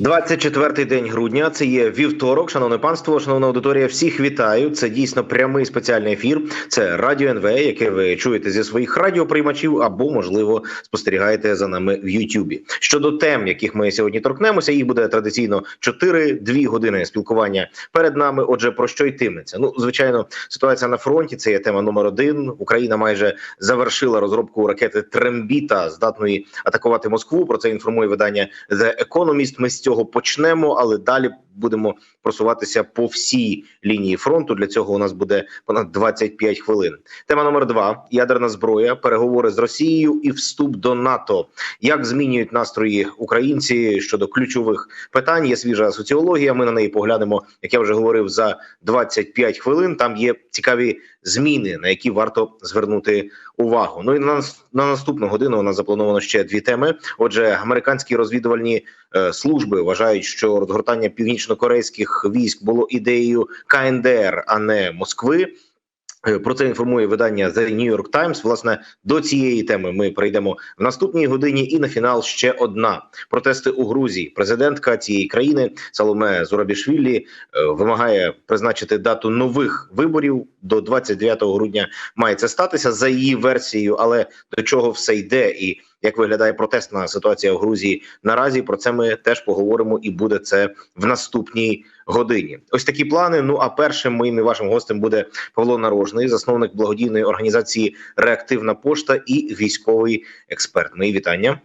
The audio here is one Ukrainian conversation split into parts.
24-й день грудня. Це є вівторок. Шановне панство, шановна аудиторія. Всіх вітаю. Це дійсно прямий спеціальний ефір. Це радіо НВ, яке ви чуєте зі своїх радіоприймачів, або можливо спостерігаєте за нами в Ютубі. Щодо тем, яких ми сьогодні торкнемося, їх буде традиційно 4-2 години спілкування перед нами. Отже, про що йтиметься? Ну, звичайно, ситуація на фронті. Це є тема номер один. Україна майже завершила розробку ракети Трембіта, здатної атакувати Москву. Про це інформує видання The Economist. Ми з цього почнемо, але далі будемо просуватися по всій лінії фронту. Для цього у нас буде понад 25 хвилин. Тема номер два: ядерна зброя, переговори з Росією і вступ до НАТО. Як змінюють настрої українці щодо ключових питань? Є свіжа соціологія. Ми на неї поглянемо, як я вже говорив, за 25 хвилин. Там є цікаві зміни, на які варто звернути увагу. Ну і на на наступну годину у нас заплановано ще дві теми. Отже, американські розвідувальні е, служби вважають, що розгортання північно-корейських військ було ідеєю КНДР, а не Москви. Е, Про це інформує видання The New York Times. Власне до цієї теми ми прийдемо в наступній годині. І на фінал ще одна протести у Грузії. Президентка цієї країни Саломе Зурабішвілі е, вимагає призначити дату нових виборів до 29 грудня. Має це статися за її версією, але до чого все йде і. Як виглядає протестна ситуація в Грузії наразі? Про це ми теж поговоримо, і буде це в наступній годині. Ось такі плани. Ну а першим моїм і вашим гостем буде Павло Нарожний, засновник благодійної організації Реактивна пошта і військовий експерт. Мої вітання.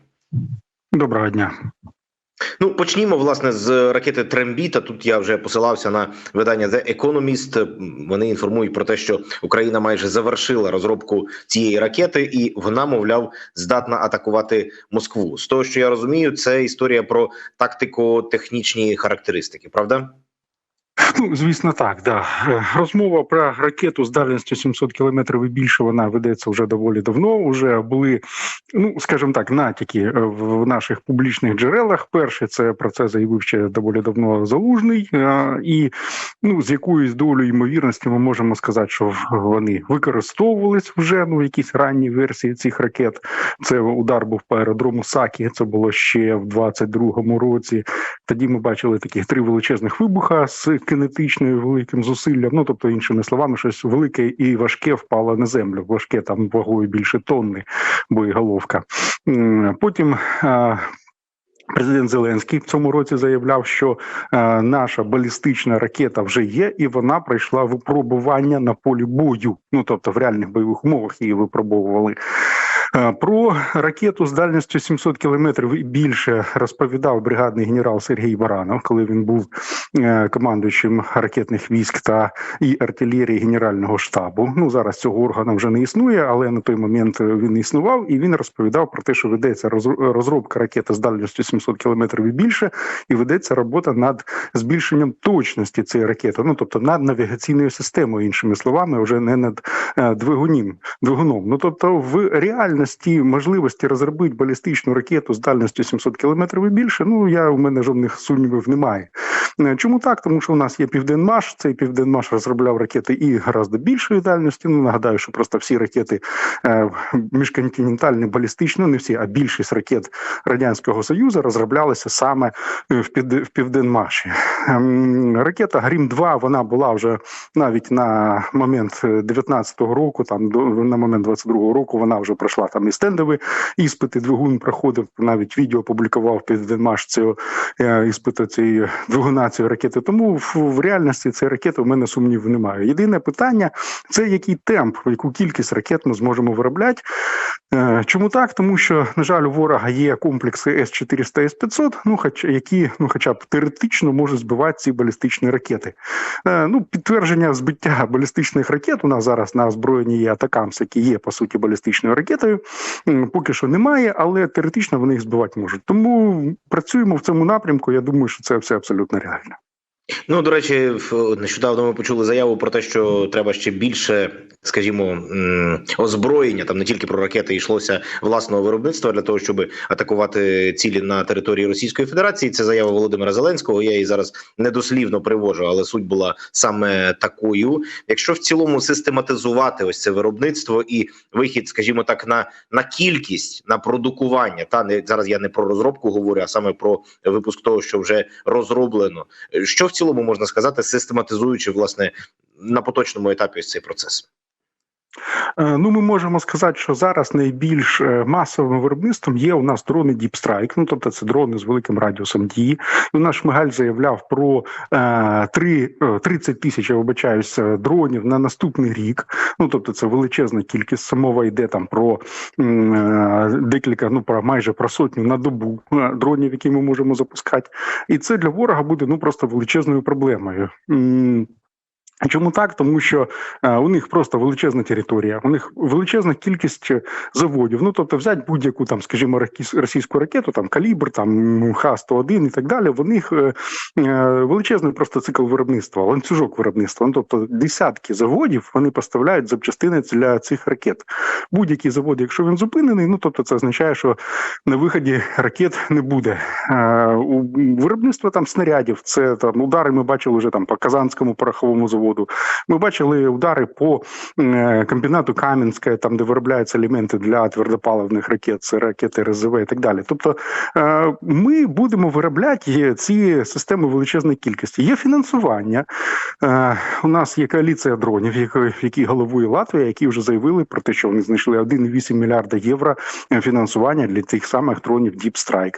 Доброго дня. Ну почнімо власне з ракети Трембіта. Тут я вже посилався на видання The Economist. Вони інформують про те, що Україна майже завершила розробку цієї ракети, і вона, мовляв, здатна атакувати Москву. З того, що я розумію, це історія про тактико-технічні характеристики. Правда? Ну, звісно, так. Да. Е, Розмова про ракету з дальністю 700 кілометрів і більше вона ведеться вже доволі давно. Уже були, ну скажімо так, натяки е, в наших публічних джерелах. Перше, це про це заявив ще доволі давно залужний, е, і ну з якоюсь долею ймовірності ми можемо сказати, що вони використовувались вже ну в якісь ранні версії цих ракет. Це удар був по аеродрому Сакі. Це було ще в 22-му році. Тоді ми бачили таких три величезних вибуха з кинетичною великим зусиллям. Ну тобто, іншими словами, щось велике і важке впало на землю. Важке там вагою більше тонни боєголовка. Потім. Президент Зеленський в цьому році заявляв, що е, наша балістична ракета вже є, і вона пройшла випробування на полі бою. Ну тобто в реальних бойових умовах її випробовували. Е, Про ракету з дальністю 700 кілометрів і більше розповідав бригадний генерал Сергій Баранов, коли він був е, командуючим ракетних військ та і артилерії Генерального штабу. Ну зараз цього органу вже не існує, але на той момент він існував, і він розповідав про те, що ведеться роз- розробка ракети з дальністю 700 кілометрів і більше, і ведеться робота над збільшенням точності цієї ракети. Ну тобто над навігаційною системою, іншими словами, вже не над е, двигунім, двигуном. Ну тобто, в реальності можливості розробити балістичну ракету з дальністю 700 кілометрів і більше. Ну я у мене жодних сумнівів немає. Е, Чому так? Тому що у нас є Південмаш. Цей Південмаш розробляв ракети і гораздо більшої дальності. Ну нагадаю, що просто всі ракети е, міжконтинентальні балістичні, ну не всі, а більшість ракет радянського союзу розроблялися саме е, в під в Південмаші. Ем, Ракета Грім 2 вона була вже навіть на момент 19-го року, там до на момент 22-го року, вона вже пройшла там і стендові іспити. Двигун проходив навіть відео публікував Південмаш цього е, іспиту цієї двигуна цієї ракети. Тому в, реальності цієї ракети в мене сумнівів немає. Єдине питання це який темп, яку кількість ракет ми зможемо виробляти. Е, Чому так? Тому що, на жаль, у ворога є комплекси С-400 С-500, ну, хоч, які ну, хоча б теоретично можуть збивати ці балістичні ракети. Е, Ну, підтвердження збиття балістичних ракет у нас зараз на озброєнні є Атакамс, які є по суті балістичною ракетою. Поки що немає, але теоретично вони їх збивати можуть. Тому працюємо в цьому напрямку. Я думаю, що це все абсолютно реально. Ну до речі, нещодавно ми почули заяву про те, що треба ще більше, скажімо, озброєння. Там не тільки про ракети йшлося власного виробництва для того, щоб атакувати цілі на території Російської Федерації. Це заява Володимира Зеленського. Я її зараз недослівно привожу, але суть була саме такою. Якщо в цілому систематизувати ось це виробництво і вихід, скажімо так, на, на кількість на продукування, та не зараз я не про розробку говорю, а саме про випуск того, що вже розроблено. Що в цілому можна сказати, систематизуючи власне на поточному етапі цей процес? Е, Ну, ми можемо сказати, що зараз найбільш е, масовим виробництвом є у нас дрони Deep Strike, ну тобто це дрони з великим радіусом дії. У нас Шмигаль заявляв про е, три, е, 30 тисяч, я вибачаюсь, дронів на наступний рік. Ну тобто це величезна кількість. Мова йде там про декілька, ну про майже про сотню на добу дронів, які ми можемо запускати. І це для ворога буде ну просто величезною проблемою. Чому так? Тому що е, у них просто величезна територія, у них величезна кількість е, заводів. Ну тобто, взяти будь-яку там, скажімо, російську ракету, там калібр, там Х-101 і так далі. В них е, величезний просто цикл виробництва, ланцюжок виробництва. Ну, тобто десятки заводів вони поставляють запчастини для цих ракет. Будь-який завод, якщо він зупинений, ну тобто це означає, що на виході ракет не буде. У виробництво там снарядів, це там удари. Ми бачили вже там по Казанському пороховому заводу. Ми бачили удари по е, комбінату Кам'янське, там де виробляються елементи для твердопаливних ракет, це ракети РЗВ і так далі. Тобто е, ми будемо виробляти ці системи величезної кількості. Є фінансування. Е, У нас є коаліція дронів, якій головує Латвія, які вже заявили про те, що вони знайшли 1,8 мільярда євро фінансування для тих самих дронів Deep Strike.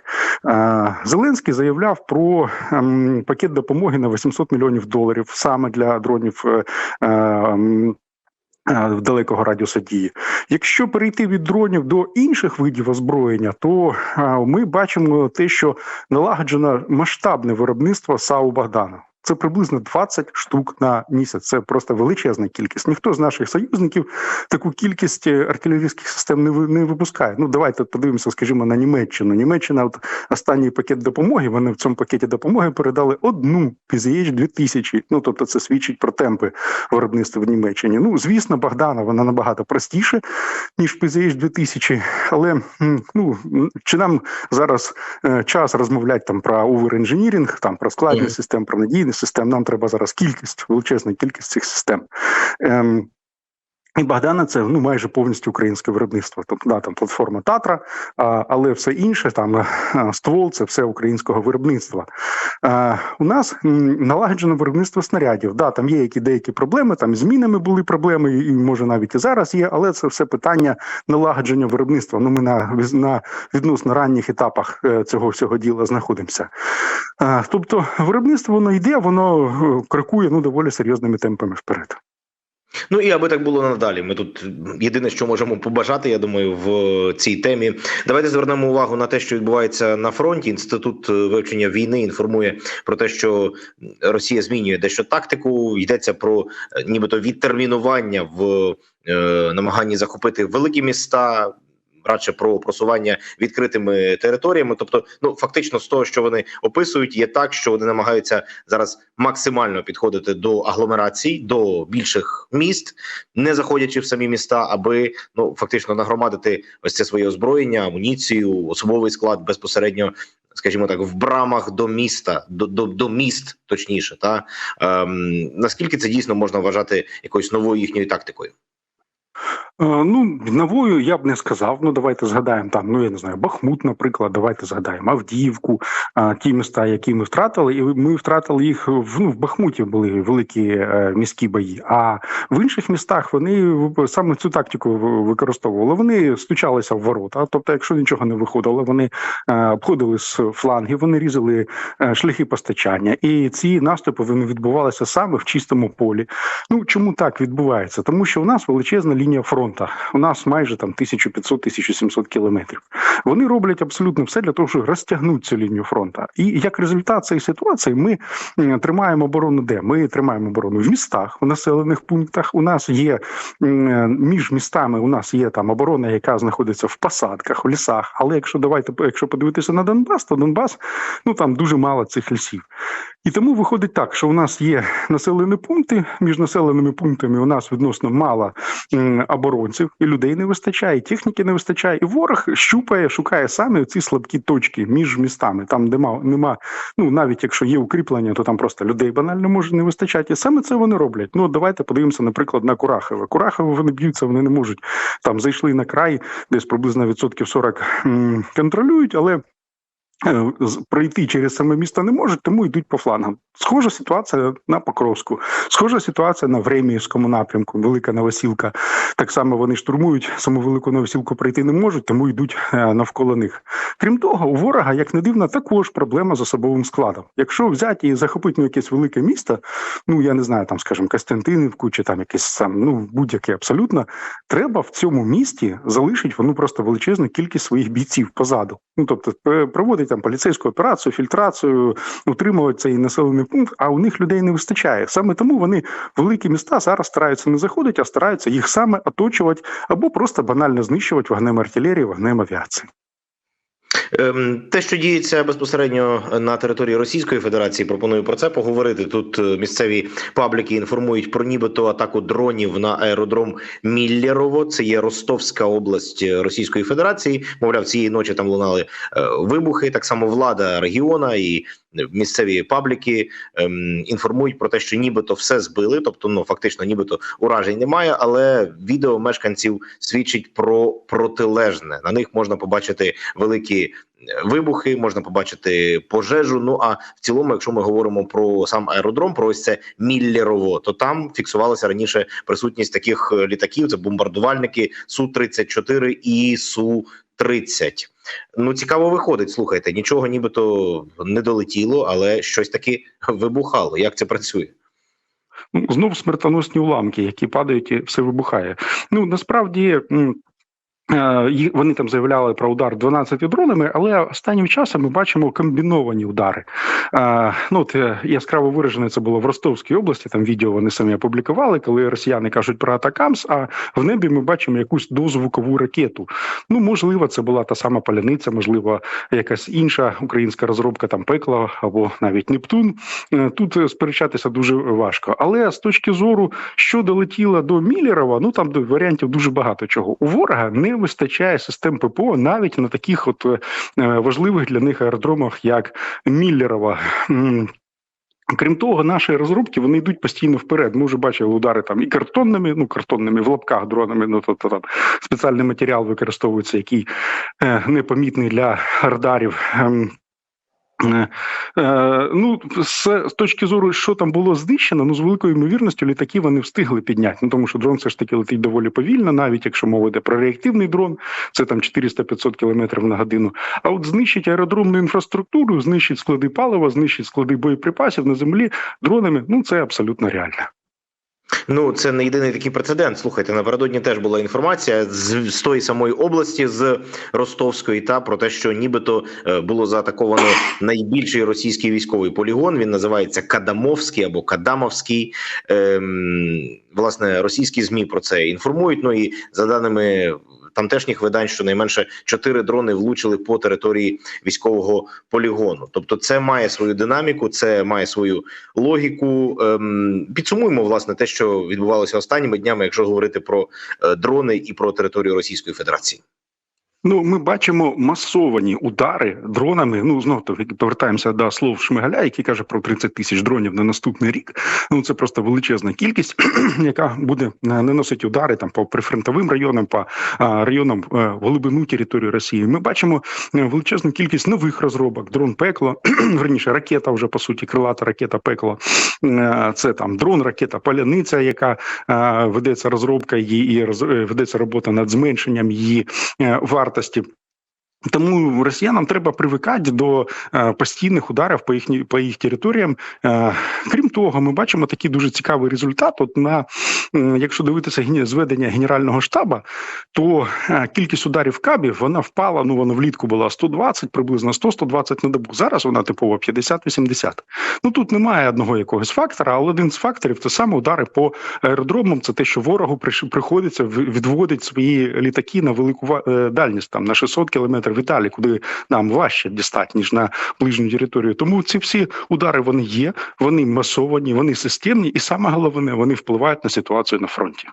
Зеленський заявляв про пакет допомоги на 800 мільйонів доларів саме для дронів. Е, е, ем, е, Далекого радіуса дії. Якщо перейти від дронів до інших видів озброєння, то е, ми бачимо те, що налагоджено масштабне виробництво САУ Богдана. Це приблизно 20 штук на місяць. Це просто величезна кількість. Ніхто з наших союзників таку кількість е, артилерійських систем не не випускає. Ну давайте подивимося, скажімо, на Німеччину. Німеччина, от останній пакет допомоги. Вони в цьому пакеті допомоги передали одну PZH 2000. Ну тобто, це свідчить про темпи виробництва в Німеччині. Ну звісно, Богдана вона набагато простіше ніж PZH 2000, але ну чи нам зараз е, час розмовляти там про овер-інженірінг, там про складність систем, про надійність систем. Нам треба зараз кількість, величезна кількість цих систем. Ем, і Богдана це ну майже повністю українське виробництво. Тобто да, там платформа Татра, але все інше, там е, ствол, це все українського виробництва. А, у нас налагоджено виробництво снарядів. Да, там є які деякі проблеми, там з мінами були проблеми, і може навіть і зараз є, але це все питання налагодження виробництва. Ну ми на, на відносно ранніх етапах е, цього всього діла знаходимося. Тобто, виробництво воно йде, воно е, крокує ну доволі серйозними темпами вперед. Ну і аби так було надалі. Ми тут єдине, що можемо побажати, я думаю, в цій темі. Давайте звернемо увагу на те, що відбувається на фронті. Інститут е, вивчення війни інформує про те, що Росія змінює дещо тактику. Йдеться про е, нібито відтермінування в е, намаганні захопити великі міста. Радше про просування відкритими територіями, тобто, ну фактично, з того, що вони описують, є так, що вони намагаються зараз максимально підходити до агломерацій, до більших міст, не заходячи в самі міста, аби ну фактично нагромадити ось це своє озброєння, амуніцію, особовий склад безпосередньо, скажімо так, в брамах до міста, до до, до міст, точніше, та ем, наскільки це дійсно можна вважати якоюсь новою їхньою тактикою? Е, Ну, новою я б не сказав. Ну, давайте згадаємо там, ну я не знаю, Бахмут, наприклад, давайте згадаємо Авдіївку, а, ті міста, які ми втратили, і ми втратили їх в ну в Бахмуті були великі е, міські бої. А в інших містах вони саме цю тактику використовували. Вони стучалися в ворота. Тобто, якщо нічого не виходило, вони е, обходили з флангів, вони різали е, шляхи постачання, і ці наступи вони відбувалися саме в чистому полі. Ну чому так відбувається? Тому що у нас величезна лінія фронту. У нас майже там 1500-1700 кілометрів. Вони роблять абсолютно все для того, щоб розтягнути цю лінію фронту. І як результат цієї ситуації, ми тримаємо оборону де? Ми тримаємо оборону в містах, в населених пунктах. У нас є між містами, у нас є там оборона, яка знаходиться в посадках, в лісах. Але якщо давайте, якщо подивитися на Донбас, то Донбас ну там дуже мало цих лісів. І тому виходить так, що у нас є населені пункти. Між населеними пунктами у нас відносно мало оборонців, і людей не вистачає, і техніки не вистачає. І ворог щупає, шукає саме ці слабкі точки між містами. Там нема, нема. Ну навіть якщо є укріплення, то там просто людей банально може не вистачати. І саме це вони роблять. Ну давайте подивимося, наприклад, на Курахове. Курахове вони б'ються, вони не можуть там зайшли на край, десь приблизно відсотків 40 м, контролюють, але. Е, Пройти через саме місто не можуть, тому йдуть по флангам. Схожа ситуація на Покровську, схожа ситуація на Времіївському напрямку, Велика Новосілка. Так само вони штурмують саму велику Новосілку пройти не можуть, тому йдуть е, навколо них. Крім того, у ворога, як не дивно, також проблема з особовим складом. Якщо взяти і захопити ну, якесь велике місто, ну я не знаю, там, скажімо, Костянтинівку чи там якесь там, ну будь-яке абсолютно, треба в цьому місті залишити воно просто величезну кількість своїх бійців позаду. Ну тобто е, проводить там поліцейську операцію, фільтрацію, утримувати цей населений пункт, а у них людей не вистачає. Саме тому вони великі міста зараз стараються не заходити, а стараються їх саме оточувати або просто банально знищувати вогнем артилерії, вогнем авіації. Ем, Те, що діється безпосередньо на території Російської Федерації, пропоную про це поговорити. Тут е, місцеві пабліки інформують про нібито атаку дронів на аеродром Міллєрово. Це є Ростовська область Російської Федерації. Мовляв, цієї ночі там лунали е, вибухи. Так само влада регіона і місцеві пабліки ем, інформують про те, що нібито все збили, тобто ну фактично, нібито уражень немає, але відео мешканців свідчить про протилежне. На них можна побачити великі е, вибухи, можна побачити пожежу. Ну а в цілому, якщо ми говоримо про сам аеродром, про ось це Міллєрово, то там фіксувалася раніше присутність таких е, літаків. Це бомбардувальники су 34 і су 30 Ну цікаво виходить. Слухайте, нічого нібито не долетіло, але щось таки вибухало. Як це працює? Ну, знов смертоносні уламки, які падають, і все вибухає. Ну насправді. Е, Вони там заявляли про удар 12 дронами, але останнім часом ми бачимо комбіновані удари. Е, Ну, от е, яскраво виражене це було в Ростовській області. Там відео вони самі опублікували, коли росіяни кажуть про атакамс. А в небі ми бачимо якусь дозвукову ракету. Ну, можливо, це була та сама паляниця, можливо, якась інша українська розробка, там пекло або навіть Нептун. Тут сперечатися дуже важко. Але з точки зору, що долетіло до Міллерова, ну там до варіантів дуже багато чого. У ворога не вистачає систем ППО навіть на таких от е, важливих для них аеродромах, як Міллерова. Крім того, наші розробки вони йдуть постійно вперед. Ми вже бачили удари там і картонними, ну картонними в лапках дронами. Ну тобто там спеціальний матеріал використовується, який е, непомітний для радарів. Е, Ну, з, з точки зору, що там було знищено, ну з великою ймовірністю літаки вони встигли підняти. Ну тому що дрон все ж таки летить доволі повільно, навіть якщо мова йде про реактивний дрон, це там 400-500 км на годину. А от знищить аеродромну інфраструктуру, знищить склади палива, знищить склади боєприпасів на землі дронами. Ну це абсолютно реально. Ну, це не єдиний такий прецедент. Слухайте, напередодні теж була інформація з, з тої самої області, з Ростовської, та про те, що нібито е, було заатаковано найбільший російський військовий полігон. Він називається Кадамовський або Кадамовський. Ем, власне, російські змі про це інформують. Ну і за даними тамтешніх видань, щонайменше чотири дрони влучили по території військового полігону. Тобто, це має свою динаміку, це має свою логіку. Ем, підсумуємо власне те, що відбувалося останніми днями, якщо говорити про е, дрони і про територію Російської Федерації. Ну, ми бачимо масовані удари дронами. Ну знов таки повертаємося до слов Шмигаля, який каже про 30 тисяч дронів на наступний рік. Ну це просто величезна кількість, яка буде е, наносити удари там по прифронтовим районам, по районам е, в глибину території Росії. Ми бачимо е, величезну кількість нових розробок. Дрон пекло, верніше ракета, вже по суті, крилата ракета пекло. Е, Це там дрон, ракета паляниця, яка е, ведеться розробка її і е, ведеться робота над зменшенням її вартості. Тому росіянам треба привикати до е, постійних ударів по їхні по їх територіям. Е, крім того, ми бачимо такий дуже цікавий результат. От на якщо дивитися зведення генерального штабу, то е, кількість ударів кабів вона впала. Ну вона влітку була 120, приблизно 100-120 на добу. Зараз вона типово 50-80. Ну тут немає одного якогось фактора, але один з факторів це саме удари по аеродромам. Це те, що ворогу приходиться в- відводить свої літаки на велику дальність, там на 600 кілометрів і Італії, куди нам важче дістати, ніж на ближню територію. Тому ці всі удари вони є, вони масовані, вони системні, і саме головне, вони впливають на ситуацію на фронті.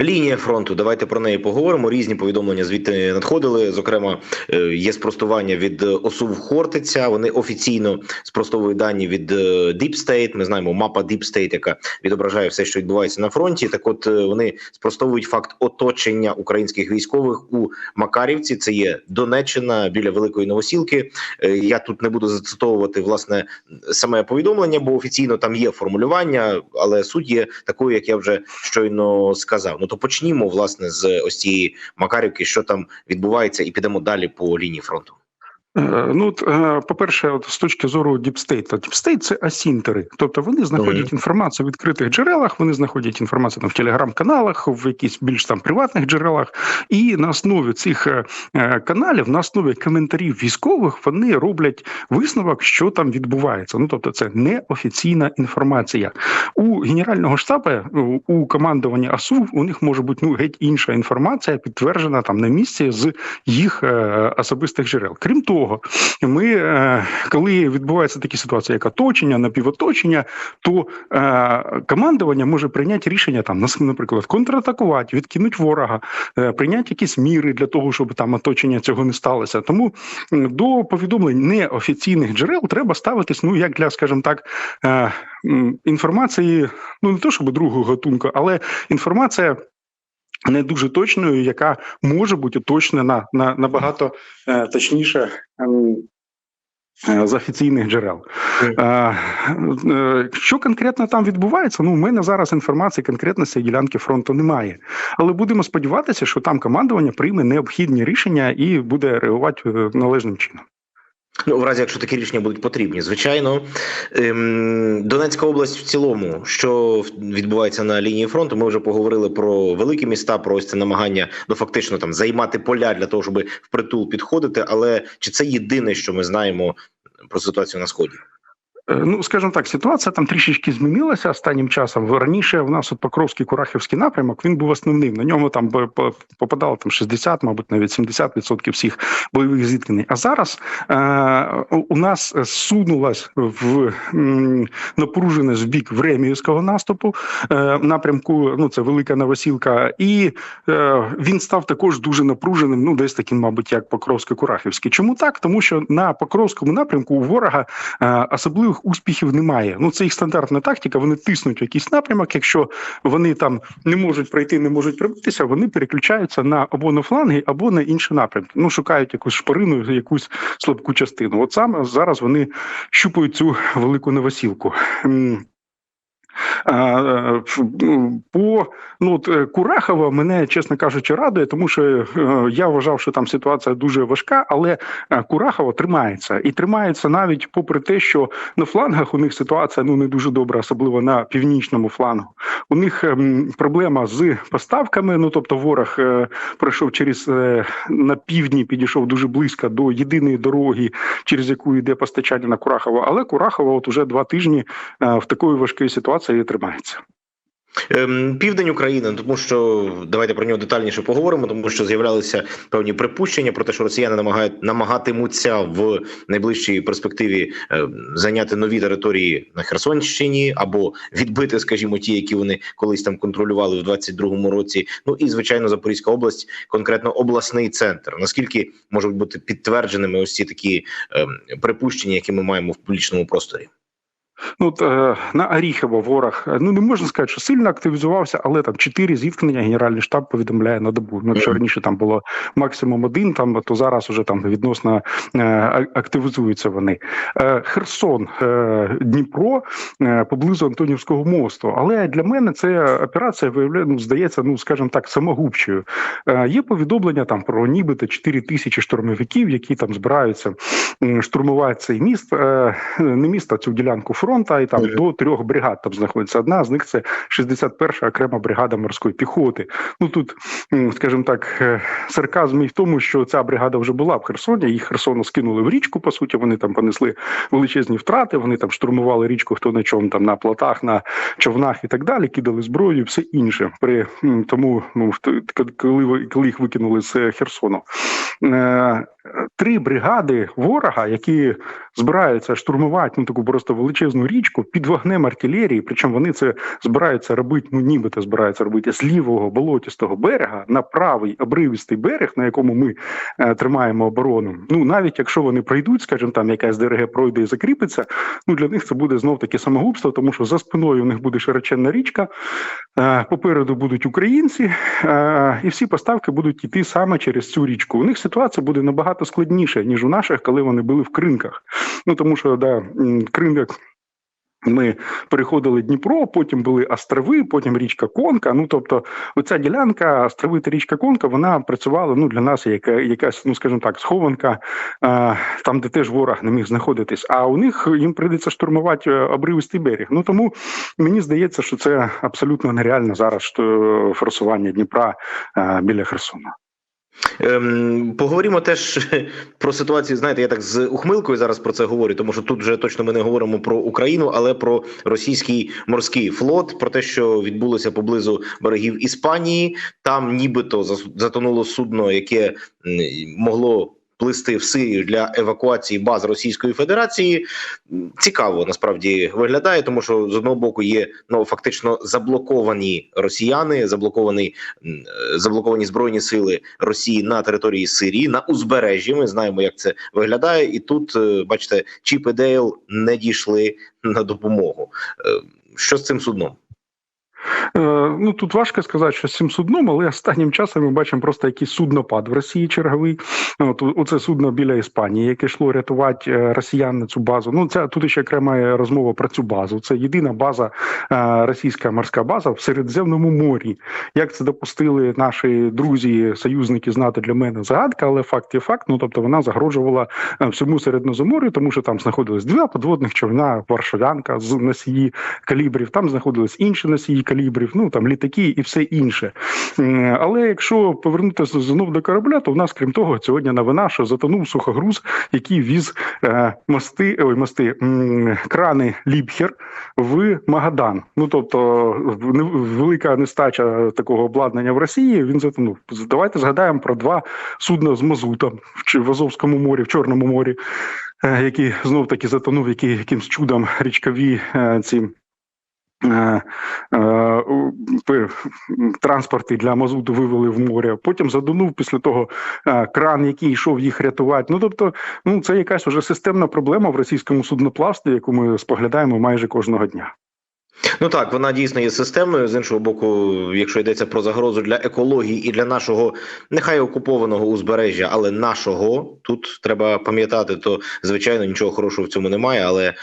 Лінія фронту. Давайте про неї поговоримо. Різні повідомлення звідти надходили. Зокрема, е, є спростування від е, ОСУВ Хортиця. Вони офіційно спростовують дані від е, Deep State. Ми знаємо мапа Deep State, яка відображає все, що відбувається на фронті. Так, от вони спростовують факт оточення українських військових у Макарівці. Це є Донеччина біля Великої Новосілки. Я тут не буду зацитовувати власне саме повідомлення, бо офіційно там є формулювання, але суть є такою, як я вже щойно сказав. Ну то почнімо власне з ось цієї Макарівки, що там відбувається, і підемо далі по лінії фронту. Е, Ну, от, е, по-перше, от з точки зору діпстейта, діпстейт це асінтери, тобто вони знаходять інформацію в відкритих джерелах, вони знаходять інформацію там в телеграм-каналах, в якісь більш там приватних джерелах, і на основі цих е, каналів, на основі коментарів військових, вони роблять висновок, що там відбувається. Ну тобто, це неофіційна інформація. У генерального штабу, у- командування АСУ, у них може бути ну геть інша інформація, підтверджена там на місці з їх особистих джерел. Крім того, ми е, коли відбуваються такі ситуації, як оточення, напівоточення, то е, командування може прийняти рішення там, наприклад, контратакувати, відкинути ворога, е, прийняти якісь міри для того, щоб там оточення цього не сталося. Тому до повідомлень неофіційних джерел треба ставитись, ну як для, скажімо так, інформації, ну не то щоб другого гатунку, але інформація. Не дуже точною, яка може бути уточнена на набагато е, точніше ем, е, з офіційних джерел. Е, е, Що конкретно там відбувається? Ну, у мене зараз інформації конкретно з цієї ділянки фронту немає. Але будемо сподіватися, що там командування прийме необхідні рішення і буде реагувати е, належним чином. Ну, в разі, якщо такі рішення будуть потрібні, звичайно, ем, Донецька область в цілому, що відбувається на лінії фронту, ми вже поговорили про великі міста, про ось це намагання ну фактично там займати поля для того, щоб впритул підходити. Але чи це єдине, що ми знаємо про ситуацію на сході? Е, Ну, скажімо так, ситуація там трішечки змінилася останнім часом. Раніше в нас от Покровський Курахівський напрямок він був основним. На ньому там попадало там 60, мабуть, навіть 70% всіх бойових зіткнень. А зараз е, у- нас сунулась в м, напруженість в бік Времіївського наступу е, напрямку. Ну це велика новосілка, і е, він став також дуже напруженим. Ну, десь таким, мабуть, як Покровсько-Курахівський. Чому так? Тому що на Покровському напрямку у ворога е, особливих успіхів немає. Ну це їх стандартна тактика. Вони тиснуть якийсь напрямок. Якщо вони там не можуть пройти, не можуть пробитися, вони переключаються на або на фланги, або на інші напрямки. Ну шукають якусь шпарину, якусь слабку частину. От саме зараз вони щупають цю велику новосілку. Е, ну, По ну е, Курахова мене, чесно кажучи, радує, тому що е, я вважав, що там ситуація дуже важка, але Курахова тримається і тримається навіть попри те, що на флангах у них ситуація ну не дуже добра, особливо на північному флангу. У них ем, проблема з поставками. Ну тобто, ворог пройшов через на півдні, підійшов дуже близько до єдиної дороги, через яку йде постачання на Курахова. Але Курахова, от уже два тижні в такої важкої ситуації тримається. Ем, Південь України, тому що давайте про нього детальніше поговоримо, тому що з'являлися певні припущення про те, що росіяни намагають намагатимуться в найближчій перспективі е, зайняти нові території на Херсонщині або відбити, скажімо, ті, які вони колись там контролювали в 22-му році. Ну і звичайно, Запорізька область, конкретно обласний центр. Наскільки можуть бути підтвердженими ось ці такі ем, припущення, які ми маємо в публічному просторі? Ну, от, е, на Оріхово ворог, ну не можна сказати, що сильно активізувався, але там чотири зіткнення Генеральний штаб повідомляє на добу. Ну, якщо раніше там було максимум один, там то зараз уже там відносно е, активізуються вони. Е, Херсон, е, Дніпро е, поблизу Антонівського мосту. Але для мене це операція виявляє, ну, здається, ну скажімо так, самогубчою. Е, Є повідомлення там про нібито 4 тисячі штурмовиків, які там збираються штурмувати цей міст, е, не міст, а цю ділянку фронту, і там до трьох бригад там знаходиться. Одна з них це 61-ша окрема бригада морської піхоти. Ну тут, скажімо так, е, сарказм і в тому, що ця бригада вже була в Херсоні. Їх Херсону скинули в річку. По суті, вони там понесли величезні втрати. Вони там штурмували річку, хто на чому там на плотах, на човнах і так далі, кидали зброю, і все інше. При тому, ну коли коли їх викинули з е, Херсону. Три бригади ворога, які збираються штурмувати ну таку просто величезну річку під вогнем артилерії. Причому вони це збираються робити, ну нібито збираються робити з лівого болотістого берега на правий обривістий берег, на якому ми е, тримаємо оборону. Ну навіть якщо вони пройдуть, скажімо, там якась ДРГ пройде і закріпиться. Ну для них це буде знов таки самогубство, тому що за спиною у них буде широченна річка. е, Попереду будуть українці, е, і всі поставки будуть йти саме через цю річку. У них ситуація буде набагато складніша, ніж у наших, коли вони були в кринках. Ну тому що да, кринок. Ми переходили Дніпро, потім були острови, потім річка Конка. Ну тобто, оця ділянка, острови та річка Конка, вона працювала ну для нас як якась, ну скажімо так, схованка е, там, де теж ворог не міг знаходитись. А у них їм прийдеться штурмувати е, обривистий берег. Ну тому мені здається, що це абсолютно нереально зараз що форсування Дніпра е, біля Херсона. Ем, поговоримо теж про ситуацію. Знаєте, я так з ухмилкою зараз про це говорю, тому що тут вже точно ми не говоримо про Україну, але про російський морський флот, про те, що відбулося поблизу берегів Іспанії. Там нібито затонуло судно, яке могло. Плисти в Сирію для евакуації баз Російської Федерації цікаво насправді виглядає, тому що з одного боку є ну фактично заблоковані росіяни, заблоковані е, заблоковані збройні сили Росії на території Сирії на узбережжі. Ми знаємо, як це виглядає, і тут е, бачите, Чіп і Дейл не дійшли на допомогу. Е, Що з цим судном? Е, ну тут важко сказати, що з цим судном, але останнім часом ми бачимо просто якийсь суднопад в Росії черговий. От оце судно біля Іспанії, яке йшло рятувати е, росіян на цю базу. Ну це тут ще окрема розмова про цю базу. Це єдина база, е, російська морська база в Середземному морі. Як це допустили наші друзі, союзники знати для мене загадка, але факт є факт. Ну тобто вона загрожувала всьому Середноземор'ю, тому що там знаходились два подводних човна, Варшавянка з носії калібрів. Там знаходились інші носії калібрів, ну там літаки і все інше. Але якщо повернутися знов до корабля, то в нас, крім того, сьогодні новина, що затонув сухогруз, який віз е, мости, ой, мости крани Лібхер в Магадан. Ну тобто, велика нестача такого обладнання в Росії. Він затонув. Давайте згадаємо про два судна з мазутом в Азовському морі, в Чорному морі, е, який знов таки затонув, які якимсь чудом річкові е, ці. Е, е, Транспорти для мазуту вивели в море. Потім задонув після того е, кран, який йшов їх рятувати. Ну тобто, ну це якась уже системна проблема в російському судноплавстві, яку ми споглядаємо майже кожного дня. Ну так, вона дійсно є системною. З іншого боку, якщо йдеться про загрозу для екології і для нашого нехай окупованого узбережжя, але нашого тут треба пам'ятати, то звичайно нічого хорошого в цьому немає. Але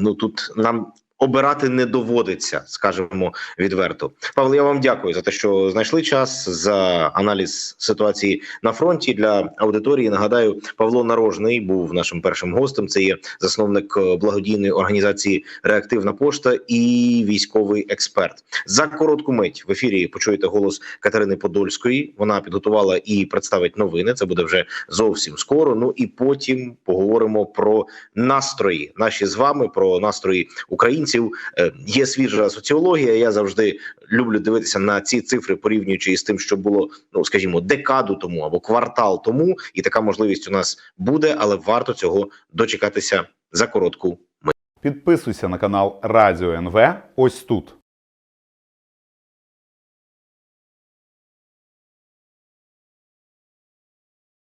ну тут нам. Обирати не доводиться, скажемо відверто. Павло, я вам дякую за те, що знайшли час за аналіз ситуації на фронті для аудиторії. Нагадаю, Павло Нарожний був нашим першим гостем. Це є засновник е, благодійної організації Реактивна пошта і військовий експерт. За коротку мить в ефірі почуєте голос Катерини Подольської. Вона підготувала і представить новини. Це буде вже зовсім скоро. Ну і потім поговоримо про настрої наші з вами, про настрої українців. Е, Є свіжа соціологія. Я завжди люблю дивитися на ці цифри, порівнюючи із тим, що було, ну скажімо, декаду тому або квартал тому. І така можливість у нас буде, але варто цього дочекатися за коротку Підписуйся на канал Радіо НВ ось тут.